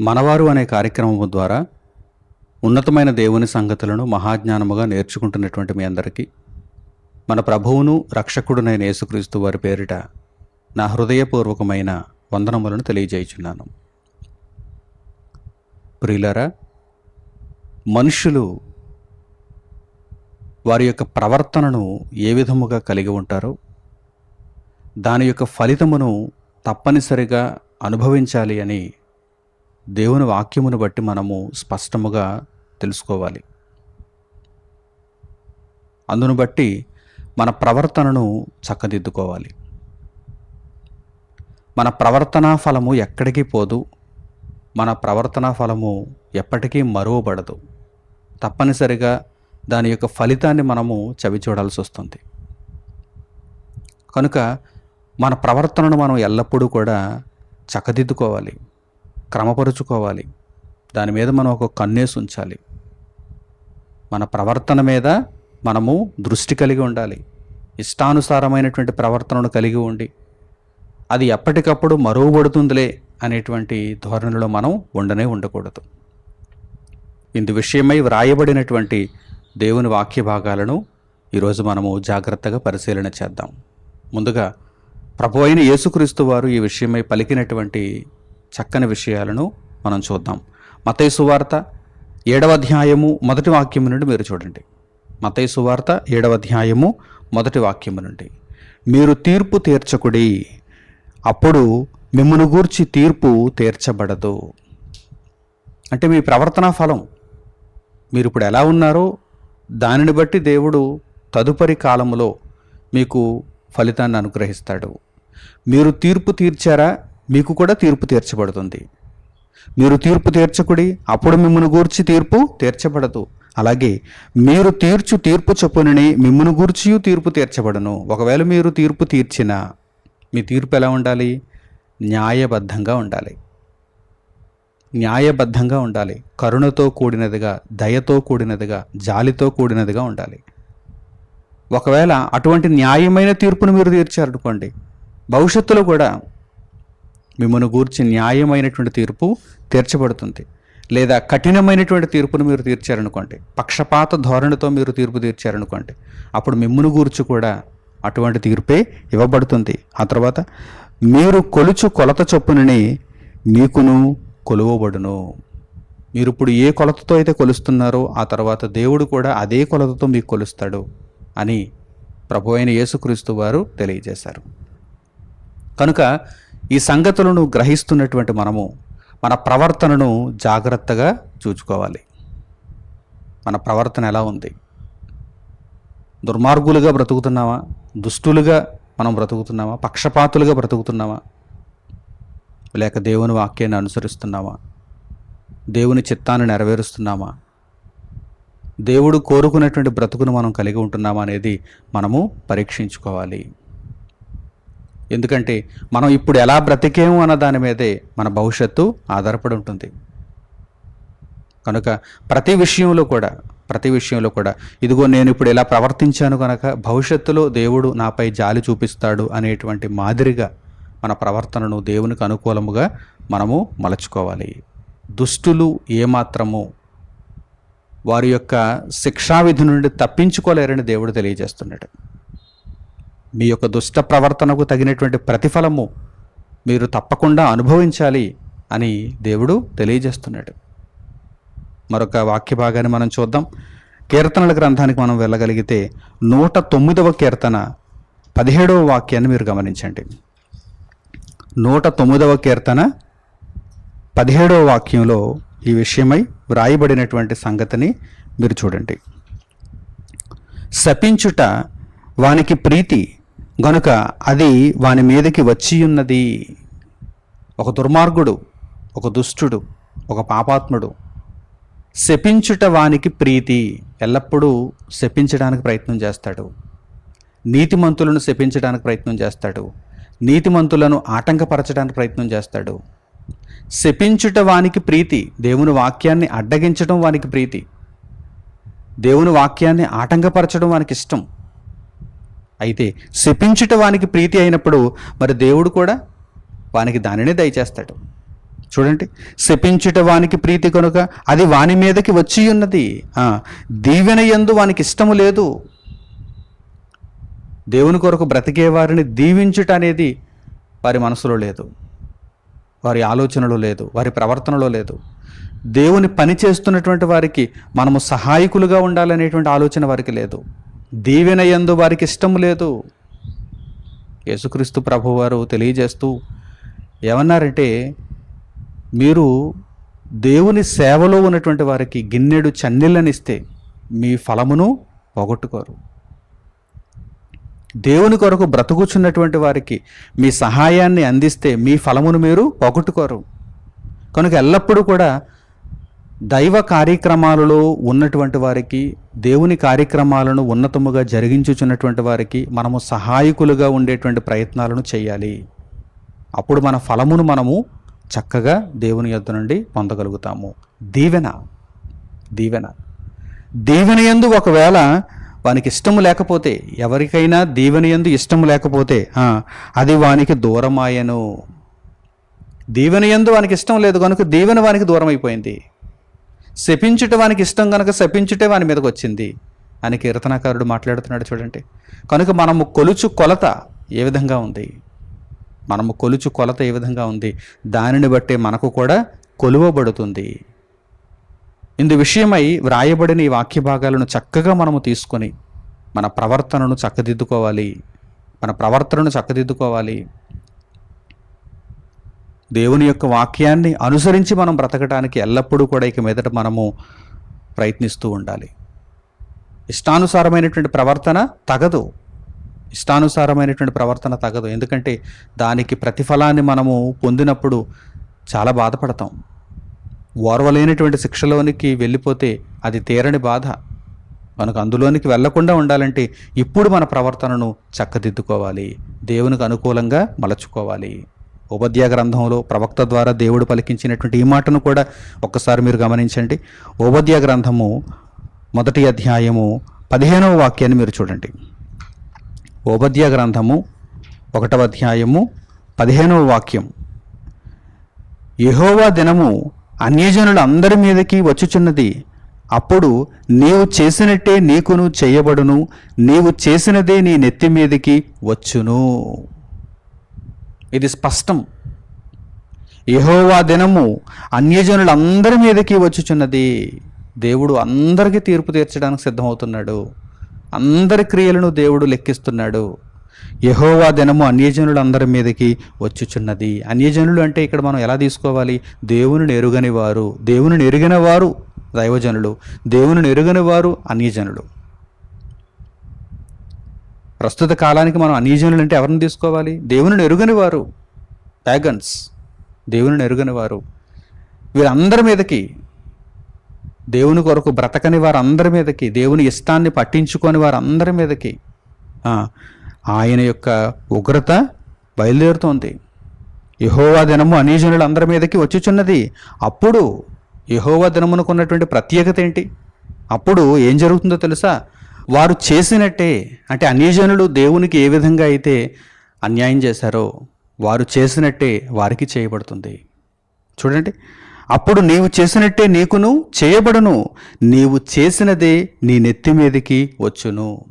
మనవారు అనే కార్యక్రమం ద్వారా ఉన్నతమైన దేవుని సంగతులను మహాజ్ఞానముగా నేర్చుకుంటున్నటువంటి మీ అందరికీ మన ప్రభువును రక్షకుడునైన యేసుక్రీస్తు వారి పేరిట నా హృదయపూర్వకమైన వందనములను తెలియజేయుచున్నాను. ప్రియులరా మనుషులు వారి యొక్క ప్రవర్తనను ఏ విధముగా కలిగి ఉంటారో దాని యొక్క ఫలితమును తప్పనిసరిగా అనుభవించాలి అని దేవుని వాక్యమును బట్టి మనము స్పష్టముగా తెలుసుకోవాలి. అందును బట్టి మన ప్రవర్తనను చక్కదిద్దుకోవాలి. మన ప్రవర్తనా ఫలము ఎక్కడికి పోదు మన ప్రవర్తనా ఫలము ఎప్పటికీ మరువబడదు. తప్పనిసరిగా దాని యొక్క ఫలితాన్ని మనము చవి చూడాల్సి వస్తుంది. కనుక మన ప్రవర్తనను మనం ఎల్లప్పుడూ కూడా చక్కదిద్దుకోవాలి క్రమపరుచుకోవాలి. దాని మీద మనం ఒక కన్నేసి ఉంచాలి. మన ప్రవర్తన మీద మనము దృష్టి కలిగి ఉండాలి. ఇష్టానుసారమైనటువంటి ప్రవర్తనను కలిగి ఉండి అది ఎప్పటికప్పుడు మరువబడుతుందిలే అనేటువంటి ధోరణిలో మనం ఉండనే ఉండకూడదు. ఇందు విషయమై వ్రాయబడినటువంటి దేవుని వాక్య భాగాలను ఈరోజు మనము జాగ్రత్తగా పరిశీలన చేద్దాం. ముందుగా ప్రభు అయిన యేసుక్రీస్తు వారు ఈ విషయమై పలికినటువంటి చక్కని విషయాలను మనం చూద్దాం. మతేసు సువార్త ఏడవ అధ్యాయము మొదటి వాక్యము నుండి మీరు చూడండి. మతేసు సువార్త ఏడవ అధ్యాయము మొదటి వాక్యము నుండి. మీరు తీర్పు తీర్చకుడి అప్పుడు మిమ్మను గూర్చి తీర్పు తీర్చబడదు. అంటే మీ ప్రవర్తనా ఫలం. మీరు ఇప్పుడు ఎలా ఉన్నారో దానిని బట్టి దేవుడు తదుపరి కాలంలో మీకు ఫలితాన్ని అనుగ్రహిస్తాడు. మీరు తీర్పు తీర్చారా? మీకు కూడా తీర్పు తీర్చబడుతుంది. మీరు తీర్పు తీర్చకుడి అప్పుడు మిమ్మల్ని గూర్చి తీర్పు తీర్చబడదు. అలాగే మీరు తీర్చు తీర్పు చొప్పునని మిమ్మల్ని గూర్చియు తీర్పు తీర్చబడను. ఒకవేళ మీరు తీర్పు తీర్చినా మీ తీర్పు ఎలా ఉండాలి? న్యాయబద్ధంగా ఉండాలి. న్యాయబద్ధంగా ఉండాలి. కరుణతో కూడినదిగా దయతో కూడినదిగా జాలితో కూడినదిగా ఉండాలి. ఒకవేళ అటువంటి న్యాయమైన తీర్పును మీరు తీర్చారనుకోండి భవిష్యత్తులో కూడా మిమ్మల్ని గూర్చి న్యాయమైనటువంటి తీర్పు తీర్చబడుతుంది. లేదా కఠినమైనటువంటి తీర్పును మీరు తీర్చారనుకోండి పక్షపాత ధోరణితో మీరు తీర్పు తీర్చారనుకోండి అప్పుడు మిమ్మును గూర్చి కూడా అటువంటి తీర్పే ఇవ్వబడుతుంది. ఆ తర్వాత మీరు కొలుచు కొలత చొప్పునని మీకును కొలువబడును. మీరు ఇప్పుడు ఏ కొలతతో అయితే కొలుస్తున్నారో ఆ తర్వాత దేవుడు కూడా అదే కొలతతో మీకు కొలుస్తాడు. అని ప్రభు అయిన యేసుక్రీస్తు వారు తెలియజేశారు. కనుక ఈ సంగతులను గ్రహిస్తున్నటువంటి మనము మన ప్రవర్తనను జాగ్రత్తగా చూచుకోవాలి. మన ప్రవర్తన ఎలా ఉంది? దుర్మార్గులుగా బ్రతుకుతున్నామా? దుష్టులుగా మనం బ్రతుకుతున్నామా? పక్షపాతులుగా బ్రతుకుతున్నామా? లేక దేవుని వాక్యాన్ని అనుసరిస్తున్నామా? దేవుని చిత్తాన్ని నెరవేరుస్తున్నామా? దేవుడు కోరుకున్నటువంటి బ్రతుకును మనం కలిగి ఉంటున్నామా అనేది మనము పరీక్షించుకోవాలి. ఎందుకంటే మనం ఇప్పుడు ఎలా బ్రతికేము అన్న దాని మీదే మన భవిష్యత్తు ఆధారపడి ఉంటుంది. కనుక ప్రతి విషయంలో కూడా ప్రతి విషయంలో కూడా ఇదిగో నేను ఇప్పుడు ఎలా ప్రవర్తించాను కనుక భవిష్యత్తులో దేవుడు నాపై జాలి చూపిస్తాడు అనేటువంటి మాదిరిగా మన ప్రవర్తనను దేవునికి అనుకూలముగా మనము మలచుకోవాలి. దుష్టులు ఏమాత్రము వారి యొక్క శిక్షావిధి నుండి తప్పించుకోలేరని దేవుడు తెలియజేస్తున్నాడు. మీ యొక్క దుష్ట ప్రవర్తనకు తగినటువంటి ప్రతిఫలము మీరు తప్పకుండా అనుభవించాలి అని దేవుడు తెలియజేస్తున్నాడు. మరొక వాక్య భాగాన్ని మనం చూద్దాం. కీర్తనల గ్రంథానికి మనం వెళ్ళగలిగితే నూట తొమ్మిదవ కీర్తన పదిహేడవ వాక్యాన్ని మీరు గమనించండి. నూట తొమ్మిదవ కీర్తన పదిహేడవ వాక్యంలో ఈ విషయమై వ్రాయబడినటువంటి సంగతిని మీరు చూడండి. శపించుట వానికి ప్రీతి గనుక అది వాని మీదకి వచ్చి ఉన్నది ఒక దుర్మార్గుడు ఒక దుష్టుడు ఒక పాపాత్ముడు శపించుట వానికి ప్రీతి ఎల్లప్పుడూ శపించడానికి ప్రయత్నం చేస్తాడు. నీతిమంతులను శపించడానికి ప్రయత్నం చేస్తాడు. నీతిమంతులను ఆటంకపరచడానికి ప్రయత్నం చేస్తాడు. శపించుట వానికి ప్రీతి దేవుని వాక్యాన్ని అడ్డగించడం వానికి ప్రీతి దేవుని వాక్యాన్ని ఆటంకపరచడం వానికి ఇష్టం. అయితే శపించుట వానికి ప్రీతి అయినప్పుడు మరి దేవుడు కూడా వానికి దానినే దయచేస్తాడు. చూడండి శపించుట వానికి ప్రీతి కనుక అది వాని మీదకి వచ్చి ఉన్నది. దీవెన ఎందు వానికి ఇష్టము లేదు. దేవుని కొరకు బ్రతికే వారిని దీవించుట అనేది వారి మనసులో లేదు. వారి ఆలోచనలో లేదు వారి ప్రవర్తనలో లేదు. దేవుని పని చేస్తున్నటువంటి వారికి మనము సహాయకులుగా ఉండాలనేటువంటి ఆలోచన వారికి లేదు. దీవెన ఎందు వారికి ఇష్టం లేదు. యేసుక్రీస్తు ప్రభువారు తెలియజేస్తూ ఏమన్నారంటే మీరు దేవుని సేవలో ఉన్నటువంటి వారికి గిన్నెడు చన్నీళ్ళనిస్తే మీ ఫలమును పోగొట్టుకోరు. దేవుని కొరకు బ్రతుకుచున్నటువంటి వారికి మీ సహాయాన్ని అందిస్తే మీ ఫలమును మీరు పోగొట్టుకోరు. కనుక ఎల్లప్పుడూ కూడా దైవ కార్యక్రమాలలో ఉన్నటువంటి వారికి దేవుని కార్యక్రమాలను ఉన్నతముగా జరిగించుచున్నటువంటి వారికి మనము సహాయకులుగా ఉండేటువంటి ప్రయత్నాలను చేయాలి. అప్పుడు మన ఫలమును మనము చక్కగా దేవుని యొద్ద నుండి పొందగలుగుతాము. దీవెన దీవెన. దీవెన యందు ఒకవేళ వానికి ఇష్టము లేకపోతే ఎవరికైనా దీవెన యందు ఇష్టము లేకపోతే అది వానికి దూరమాయను. దీవెన యందు వానికి ఇష్టం లేదు కనుక దీవెన వానికి దూరం అయిపోయింది శపించుట వానికి ఇష్టం కనుక శపించుటే వాని మీదకి వచ్చింది అని కీర్తనాకారుడు మాట్లాడుతున్నాడు చూడండి. కనుక మనము కొలుచు కొలత ఏ విధంగా ఉంది? మనము కొలుచు కొలత ఏ విధంగా ఉంది? దానిని బట్టే మనకు కూడా కొలువబడుతుంది. ఇందు విషయమై వ్రాయబడిన ఈ వాక్య భాగాలను చక్కగా మనము తీసుకొని మన ప్రవర్తనను చక్కదిద్దుకోవాలి. మన ప్రవర్తనను చక్కదిద్దుకోవాలి. దేవుని యొక్క వాక్యాన్ని అనుసరించి మనం బ్రతకడానికి ఎల్లప్పుడూ కూడా ఇక మీదట మనము ప్రయత్నిస్తూ ఉండాలి. ఇష్టానుసారమైనటువంటి ప్రవర్తన తగదు. ఇష్టానుసారమైనటువంటి ప్రవర్తన తగదు. ఎందుకంటే దానికి ప్రతిఫలాన్ని మనము పొందినప్పుడు చాలా బాధపడతాం. ఓర్వలేనటువంటి శిక్షలోనికి వెళ్ళిపోతే అది తీరని బాధ. మనకు అందులోనికి వెళ్ళకుండా ఉండాలంటే ఇప్పుడు మన ప్రవర్తనను చక్కదిద్దుకోవాలి. దేవునికి అనుకూలంగా మలచుకోవాలి. ఉపద్యా గ్రంథంలో ప్రవక్త ద్వారా దేవుడు పలికించినటువంటి ఈ మాటను కూడా ఒక్కసారి మీరు గమనించండి. ఉపద్యా గ్రంథము మొదటి అధ్యాయము పదిహేనవ వాక్యాన్ని మీరు చూడండి. ఉపద్యా గ్రంథము ఒకటవ అధ్యాయము పదిహేనవ వాక్యం. యహోవా దినము అన్యజనులందరి మీదకి వచ్చుచున్నది. అప్పుడు నీవు చేసినట్టే నీకును చేయబడును నీవు చేసినదే నీ నెత్తి మీదకి వచ్చును. ఇది స్పష్టం. యహోవా దినము అన్యజనులందరి మీదకి వచ్చుచున్నది. దేవుడు అందరికీ తీర్పు తీర్చడానికి సిద్ధమవుతున్నాడు. అందరి క్రియలను దేవుడు లెక్కిస్తున్నాడు. యహోవా దినము అన్యజనులందరి మీదకి వచ్చుచున్నది. అన్యజనులు అంటే ఇక్కడ మనం ఎలా తీసుకోవాలి? దేవుని ఎరుగని వారు. దేవుని ఎరుగిన వారు దైవజనులు. దేవుని ఎరుగని వారు అన్యజనులు. ప్రస్తుత కాలానికి మనం అన్యజనులు అంటే ఎవరిని తీసుకోవాలి? దేవుని ఎరుగని వారు. ప్యాగన్స్ దేవుని ఎరుగని వారు. వీరందరి మీదకి దేవుని కొరకు బ్రతకని వారందరి మీదకి దేవుని ఇష్టాన్ని పట్టించుకొని వారందరి మీదకి ఆయన యొక్క ఉగ్రత బయలుదేరుతోంది. యహోవా దినము అనీజనులు అందరి మీదకి వచ్చుచున్నది. అప్పుడు యహోవా దినమునకు ఉన్నటువంటి ప్రత్యేకత ఏంటి? అప్పుడు ఏం జరుగుతుందో తెలుసా? వారు చేసినట్టే అంటే అన్యజనులు దేవునికి ఏ విధంగా అయితే అన్యాయం చేశారో వారు చేసినట్టే వారికి చేయబడుతుంది. చూడండి అప్పుడు నీవు చేసినట్టే నీకును చేయబడును. నీవు చేసినదే నీ నెత్తి మీదకి వచ్చును.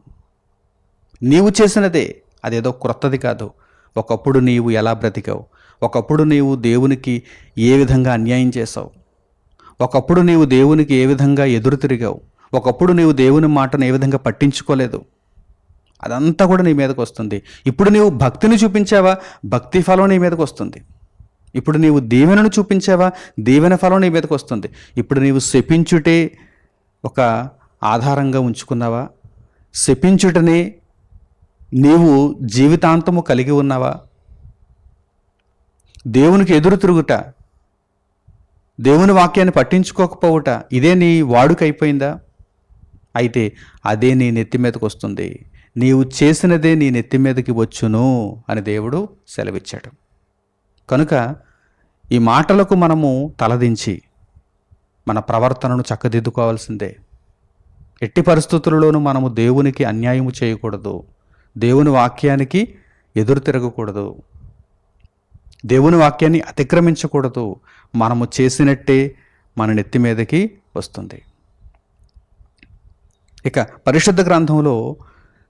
నీవు చేసినదే అదేదో క్రొత్తది కాదు. ఒకప్పుడు నీవు ఎలా బ్రతికావు? ఒకప్పుడు నీవు దేవునికి ఏ విధంగా అన్యాయం చేశావు? ఒకప్పుడు నీవు దేవునికి ఏ విధంగా ఎదురు తిరిగావు? ఒకప్పుడు నీవు దేవుని మాటను ఏ విధంగా పట్టించుకోలేదు? అదంతా కూడా నీ మీదకి వస్తుంది. ఇప్పుడు నీవు భక్తిని చూపించావా? భక్తి ఫలం నీ మీదకి వస్తుంది. ఇప్పుడు నీవు దీవెనను చూపించావా? దీవెన ఫలం నీ మీదకి వస్తుంది. ఇప్పుడు నీవు శపించుటే ఒక ఆధారంగా ఉంచుకున్నావా? శపించుటనే నీవు జీవితాంతము కలిగి ఉన్నావా? దేవునికి ఎదురు తిరుగుట దేవుని వాక్యాన్ని పట్టించుకోకపోవుట ఇదే నీ వాడుకైపోయిందా? అయితే అదే నీ నెత్తి మీదకి వస్తుంది. నీవు చేసినదే నీ నెత్తి మీదకి వచ్చును అని దేవుడు సెలవిచ్చాడు. కనుక ఈ మాటలకు మనము తలదించి మన ప్రవర్తనను చక్కదిద్దుకోవాల్సిందే. ఎట్టి పరిస్థితులలోనూ మనము దేవునికి అన్యాయము చేయకూడదు. దేవుని వాక్యానికి ఎదురు తిరగకూడదు. దేవుని వాక్యాన్ని అతిక్రమించకూడదు. మనము చేసినట్టే మన నెత్తి మీదకి వస్తుంది. ఇక పరిశుద్ధ గ్రంథంలో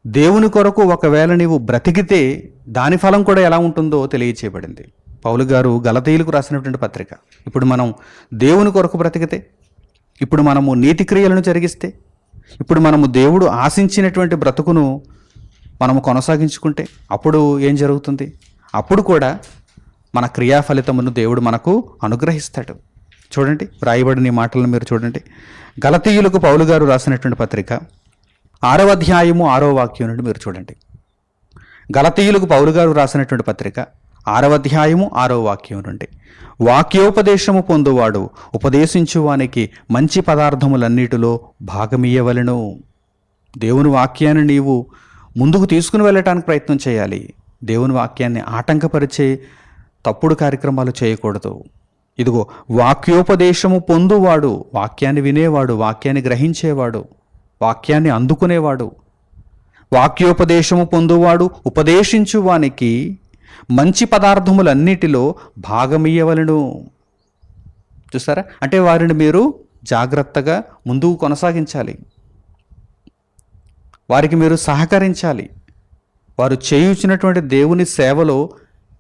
దేవుని కొరకు ఒకవేళ నీవు బ్రతికితే దాని ఫలం కూడా ఎలా ఉంటుందో తెలియచేయబడింది. పౌలు గారు గలతీయులకు రాసినటువంటి పత్రిక. ఇప్పుడు మనం దేవుని కొరకు బ్రతికితే ఇప్పుడు మనము నీతి క్రియలను జరిగిస్తే ఇప్పుడు మనము దేవుడు ఆశించినటువంటి బ్రతుకును మనము కొనసాగించుకుంటే అప్పుడు ఏం జరుగుతుంది? అప్పుడు కూడా మన క్రియా ఫలితమును దేవుడు మనకు అనుగ్రహిస్తాడు. చూడండి వ్రాయబడిన ఈ మాటలను మీరు చూడండి. గలతీయులకు పౌలు గారు రాసినటువంటి పత్రిక ఆరవ అధ్యాయము ఆరో వాక్యం నుండి మీరు చూడండి. గలతీయులకు పౌలు గారు రాసినటువంటి పత్రిక ఆరవ అధ్యాయము ఆరో వాక్యం నుండి. వాక్యోపదేశము పొందువాడు ఉపదేశించువానికి మంచి పదార్థములన్నిటిలో భాగమీయవలను. దేవుని వాక్యాన్ని నీవు ముందుకు తీసుకుని వెళ్ళటానికి ప్రయత్నం చేయాలి. దేవుని వాక్యాన్ని ఆటంకపరిచే తప్పుడు కార్యక్రమాలు చేయకూడదు. ఇదిగో వాక్యోపదేశము పొందువాడు వాక్యాన్ని వినేవాడు వాక్యాన్ని గ్రహించేవాడు వాక్యాన్ని అందుకునేవాడు వాక్యోపదేశము పొందువాడు ఉపదేశించు వానికి మంచి పదార్థములన్నిటిలో భాగమియ్యవలను. చూసారా? అంటే వారిని మీరు జాగ్రత్తగా ముందుకు కొనసాగించాలి. వారికి మీరు సహకరించాలి. వారు చేయుచినటువంటి దేవుని సేవలో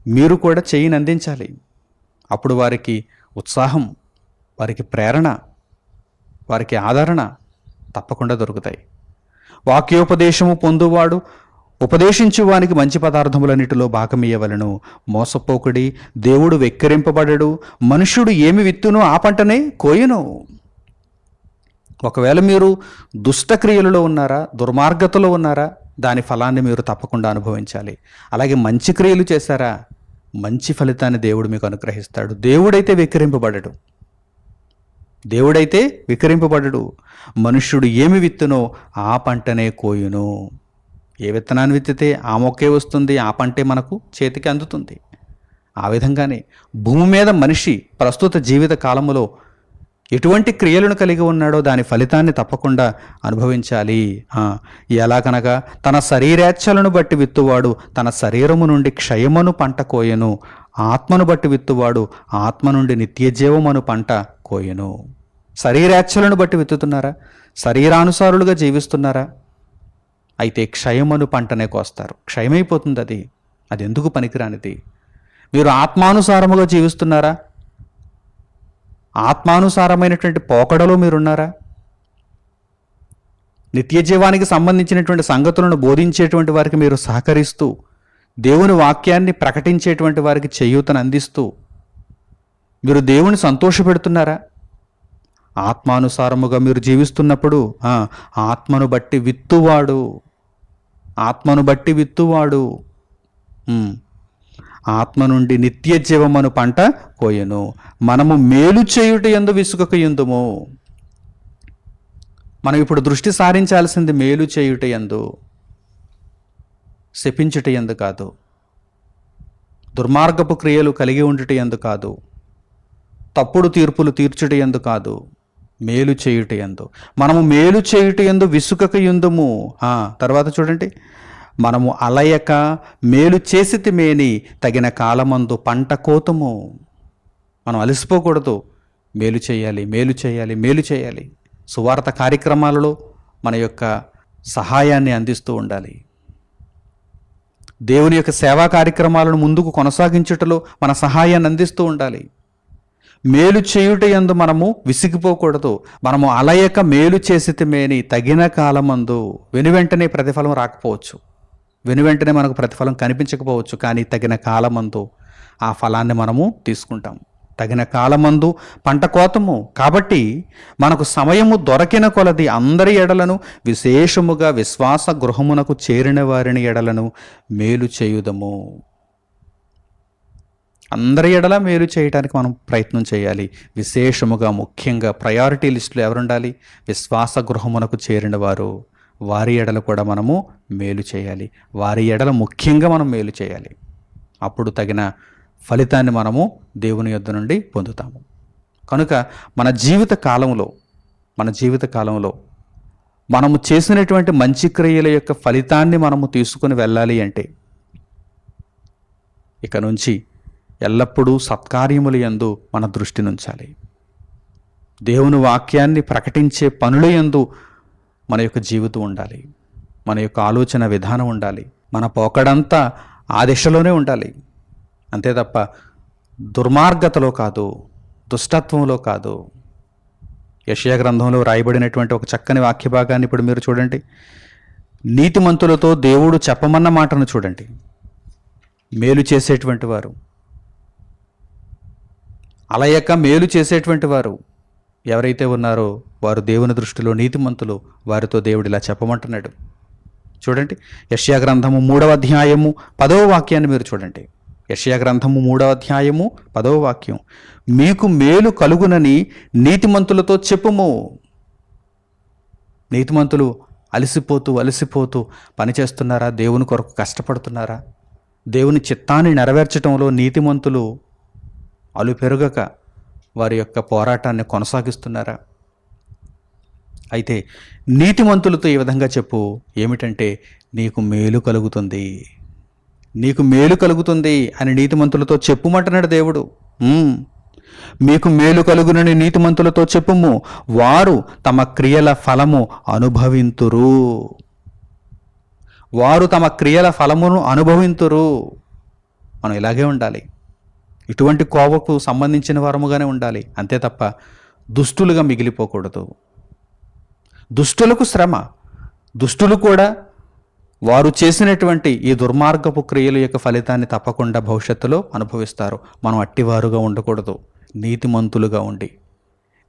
మీరు కూడా చేయిని అందించాలి. అప్పుడు వారికి ఉత్సాహం వారికి ప్రేరణ వారికి ఆదరణ తప్పకుండా దొరుకుతాయి. వాక్యోపదేశము పొందువాడు ఉపదేశించు వానికి మంచి పదార్థములన్నిటిలో భాగమియ్యవలను. మోసపోకుడి దేవుడు వెక్కిరింపబడడు. మనుష్యుడు ఏమి విత్తునో ఆ పంటనే కోయను. ఒకవేళ మీరు దుష్టక్రియలలో ఉన్నారా దుర్మార్గతలో ఉన్నారా దాని ఫలాన్ని మీరు తప్పకుండా అనుభవించాలి. అలాగే మంచి క్రియలు చేశారా మంచి ఫలితాన్ని దేవుడు మీకు అనుగ్రహిస్తాడు. దేవుడైతే వికరింపబడడు దేవుడైతే వికరింపబడడు మనుష్యుడు ఏమి విత్తునో ఆ పంటనే కోయును. ఏ విత్తనాన్ని విత్తితే ఆ మొక్కే వస్తుంది ఆ పంటే మనకు చేతికి అందుతుంది. ఆ విధంగానే భూమి మీద మనిషి ప్రస్తుత జీవిత కాలములో ఎటువంటి క్రియలను కలిగి ఉన్నాడో దాని ఫలితాన్ని తప్పకుండా అనుభవించాలి. ఎలాగనగా తన శరీరేచ్ఛలను బట్టి విత్తువాడు తన శరీరము నుండి క్షయమును పంట కోయను. ఆత్మను బట్టి విత్తువాడు ఆత్మ నుండి నిత్యజీవమను పంట కోయను. శరీరేచ్ఛలను బట్టి విత్తుతున్నారా? శరీరానుసారులుగా జీవిస్తున్నారా? అయితే క్షయమను పంటనే కోస్తారు. క్షయమైపోతుంది అది అది ఎందుకు పనికిరానిది? మీరు ఆత్మానుసారముగా జీవిస్తున్నారా? ఆత్మానుసారమైనటువంటి పోకడలో మీరున్నారా? నిత్య జీవానికి సంబంధించినటువంటి సంగతులను బోధించేటువంటి వారికి మీరు సహకరిస్తూ దేవుని వాక్యాన్ని ప్రకటించేటువంటి వారికి చేయూతను అందిస్తూ మీరు దేవుని సంతోషపెడుతున్నారా? ఆత్మానుసారముగా మీరు జీవిస్తున్నప్పుడు ఆత్మను బట్టి విత్తువాడు ఆత్మను బట్టి విత్తువాడు. ఆత్మ నుండి నిత్య జీవమను పంట కోయెను. మనము మేలు చేయుట ఎందు విసుగక ఎందుము మనం ఇప్పుడు దృష్టి సారించాల్సింది మేలు చేయుట ఎందు శపించుట ఎందు కాదు. దుర్మార్గపు క్రియలు కలిగి ఉండుట ఎందు కాదు. తప్పుడు తీర్పులు తీర్చుట ఎందు కాదు. మేలు చేయుట ఎందు మనము మేలు చేయుట ఎందు విసుకక ఎందుము తర్వాత చూడండి. మనము అలయక మేలు చేసితిమేని మేని తగిన కాలమందు పంట కోతము. మనం అలసిపోకూడదు. మేలు చేయాలి మేలు చేయాలి మేలు చేయాలి. సువార్త కార్యక్రమాలలో మన యొక్క సహాయాన్ని అందిస్తూ ఉండాలి. దేవుని యొక్క సేవా కార్యక్రమాలను ముందుకు కొనసాగించుటలో మన సహాయాన్ని అందిస్తూ ఉండాలి. మేలు చేయుట యందు మనము విసిగిపోకూడదు. మనము అలయక మేలు చేసితమేని తగిన కాలమందు వెనువెంటనే ప్రతిఫలం రాకపోవచ్చు. వెనువెంటనే మనకు ప్రతిఫలం కనిపించకపోవచ్చు కానీ తగిన కాలమందు ఆ ఫలాన్ని మనము తీసుకుంటాం. తగిన కాలమందు పంట కోతము. కాబట్టి మనకు సమయము దొరకిన కొలది అందరి ఎడలను విశేషముగా విశ్వాస గృహమునకు చేరిన వారిని ఎడలను మేలు చేయుదము. అందరి ఎడల మేలు చేయడానికి మనం ప్రయత్నం చేయాలి. విశేషముగా ముఖ్యంగా ప్రయారిటీ లిస్టులో ఎవరుండాలి? విశ్వాస గృహమునకు చేరిన వారు. వారి ఎడలు కూడా మనము మేలు చేయాలి. వారి ఎడల ముఖ్యంగా మనం మేలు చేయాలి. అప్పుడు తగిన ఫలితాన్ని మనము దేవుని యొద్ద నుండి పొందుతాము. కనుక మన జీవిత కాలంలో మన జీవిత కాలంలో మనము చేసినటువంటి మంచి క్రియల యొక్క ఫలితాన్ని మనము తీసుకుని వెళ్ళాలి అంటే ఇక నుంచి ఎల్లప్పుడూ సత్కార్యములు యందు మన దృష్టి నుంచాలి. దేవుని వాక్యాన్ని ప్రకటించే పనుల యందు మన యొక్క జీవితం ఉండాలి. మన యొక్క ఆలోచన విధానం ఉండాలి. మన పోకడంతా ఆ దిశలోనే ఉండాలి. అంతే తప్ప దుర్మార్గతలో కాదు దుష్టత్వంలో కాదు. యషయా గ్రంథంలో రాయబడినటువంటి ఒక చక్కని వాక్య భాగాన్ని ఇప్పుడు మీరు చూడండి. నీతిమంతులతో దేవుడు చెప్పమన్న మాటను చూడండి. మేలు చేసేటువంటి వారు. అలయక మేలు చేసేటువంటి వారు. ఎవరైతే ఉన్నారో వారు దేవుని దృష్టిలో నీతిమంతులు వారితో దేవుడు ఇలా చెప్పమంటున్నాడు. చూడండి యష్యా గ్రంథము మూడవ అధ్యాయము పదవ వాక్యాన్ని మీరు చూడండి. యష్యా గ్రంథము మూడవ అధ్యాయము పదవ వాక్యం. మీకు మేలు కలుగునని నీతిమంతులతో చెప్పుము. నీతిమంతులు అలసిపోతూ అలసిపోతూ పనిచేస్తున్నారా? దేవుని కొరకు కష్టపడుతున్నారా? దేవుని చిత్తాన్ని నెరవేర్చడంలో నీతిమంతులు అలుపెరుగక వారి యొక్క పోరాటాన్ని కొనసాగిస్తున్నారా? అయితే నీతిమంతులతో ఈ విధంగా చెప్పు. ఏమిటంటే నీకు మేలు కలుగుతుంది. నీకు మేలు కలుగుతుంది అని నీతిమంతులతో చెప్పుమంటున్నాడు దేవుడు. మీకు మేలు కలుగునని నీతిమంతులతో చెప్పుము. వారు తమ క్రియల ఫలము అనుభవింతురు. వారు తమ క్రియల ఫలమును అనుభవింతురు. మనం ఇలాగే ఉండాలి. ఇటువంటి కోవకు సంబంధించిన వారముగానే ఉండాలి. అంతే తప్ప దుష్టులుగా మిగిలిపోకూడదు. దుష్టులకు శ్రమ. దుష్టులు కూడా వారు చేసినటువంటి ఈ దుర్మార్గపు క్రియల యొక్క ఫలితాన్ని తప్పకుండా భవిష్యత్తులో అనుభవిస్తారు. మనం అట్టివారుగా ఉండకూడదు. నీతిమంతులుగా ఉండి.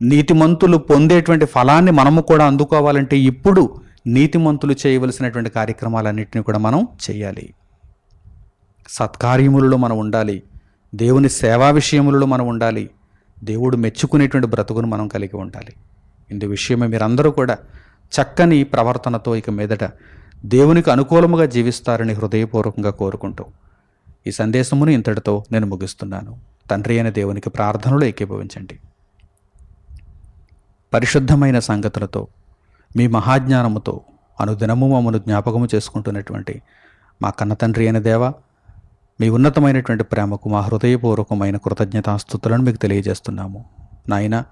నీతిమంతులు పొందేటువంటి ఫలాన్ని మనము కూడా అందుకోవాలంటే ఇప్పుడు నీతిమంతులు చేయవలసినటువంటి కార్యక్రమాలన్నింటినీ కూడా మనం చేయాలి. సత్కార్యములలో మనం ఉండాలి. దేవుని సేవా విషయములలో మనం ఉండాలి. దేవుడు మెచ్చుకునేటువంటి బ్రతుకును మనం కలిగి ఉండాలి. ఇందు విషయమే మీరందరూ కూడా చక్కని ప్రవర్తనతో ఇక మీదట దేవునికి అనుకూలముగా జీవిస్తారని హృదయపూర్వకంగా కోరుకుంటూ ఈ సందేశమును ఇంతటితో నేను ముగిస్తున్నాను. తండ్రి అయిన దేవునికి ప్రార్థనలో ఏకీభవించండి. పరిశుద్ధమైన సంగతులతో మీ మహాజ్ఞానముతో అనుదినము మమ్మను జ్ఞాపకము చేసుకుంటున్నటువంటి మా కన్న తండ్రి అయిన దేవ మీ ఉన్నతమైనటువంటి ప్రేమకు మా హృదయపూర్వకమైన కృతజ్ఞతాస్థుతులను మీకు తెలియజేస్తున్నాము. నాయన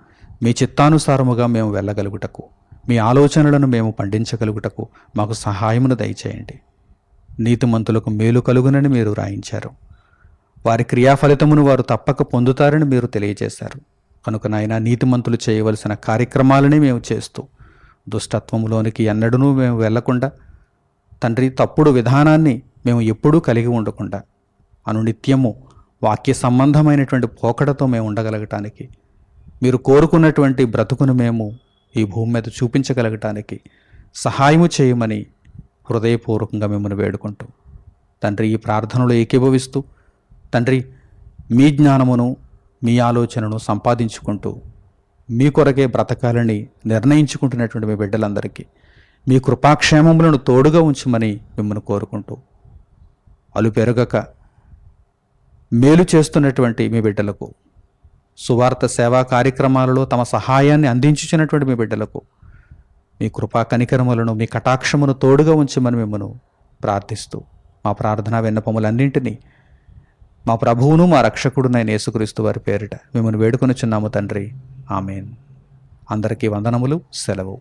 మీ చిత్తానుసారముగా మేము వెళ్ళగలుగుటకు మీ ఆలోచనలను మేము పండించగలుగుటకు మాకు సహాయమును దయచేయండి. నీతిమంతులకు మేలు కలుగునని మీరు రాయించారు. వారి క్రియాఫలితమును వారు తప్పక పొందుతారని మీరు తెలియజేశారు. కనుక నాయన నీతిమంతులు చేయవలసిన కార్యక్రమాలని మేము చేస్తూ దుష్టత్వములోనికి ఎన్నడూ మేము వెళ్ళకుండా తండ్రి తప్పుడు విధానాన్ని మేము ఎప్పుడూ కలిగి ఉండకుండా అనునిత్యము వాక్య సంబంధమైనటువంటి పోకడతో మేము ఉండగలగటానికి మీరు కోరుకున్నటువంటి బ్రతుకును మేము ఈ భూమి మీద చూపించగలగటానికి సహాయము చేయమని హృదయపూర్వకంగా మిమ్మల్ని వేడుకుంటూ తండ్రి ఈ ప్రార్థనలో ఏకీభవిస్తూ తండ్రి మీ జ్ఞానమును మీ ఆలోచనను సంపాదించుకుంటూ మీ కొరకే బ్రతకాలని నిర్ణయించుకుంటున్నటువంటి మీ బిడ్డలందరికీ మీ కృపాక్షేమములను తోడుగా ఉంచమని మిమ్మల్ని కోరుకుంటూ అలు పెరగక మేలు చేస్తున్నటువంటి మీ బిడ్డలకు సువార్త సేవా కార్యక్రమాలలో తమ సహాయాన్ని అందించుచున్నటువంటి మీ బిడ్డలకు మీ కృపా కనికరములను మీ కటాక్షమును తోడుగా ఉంచమని మిమ్మను ప్రార్థిస్తూ మా ప్రార్థనా విన్నపములన్నింటినీ మా ప్రభువును మా రక్షకుడునైన యేసుక్రీస్తు వారి పేరిట మిమ్మల్ని వేడుకొనుచున్నాము తండ్రి. ఆమెన్. అందరికీ వందనములు సెలవు.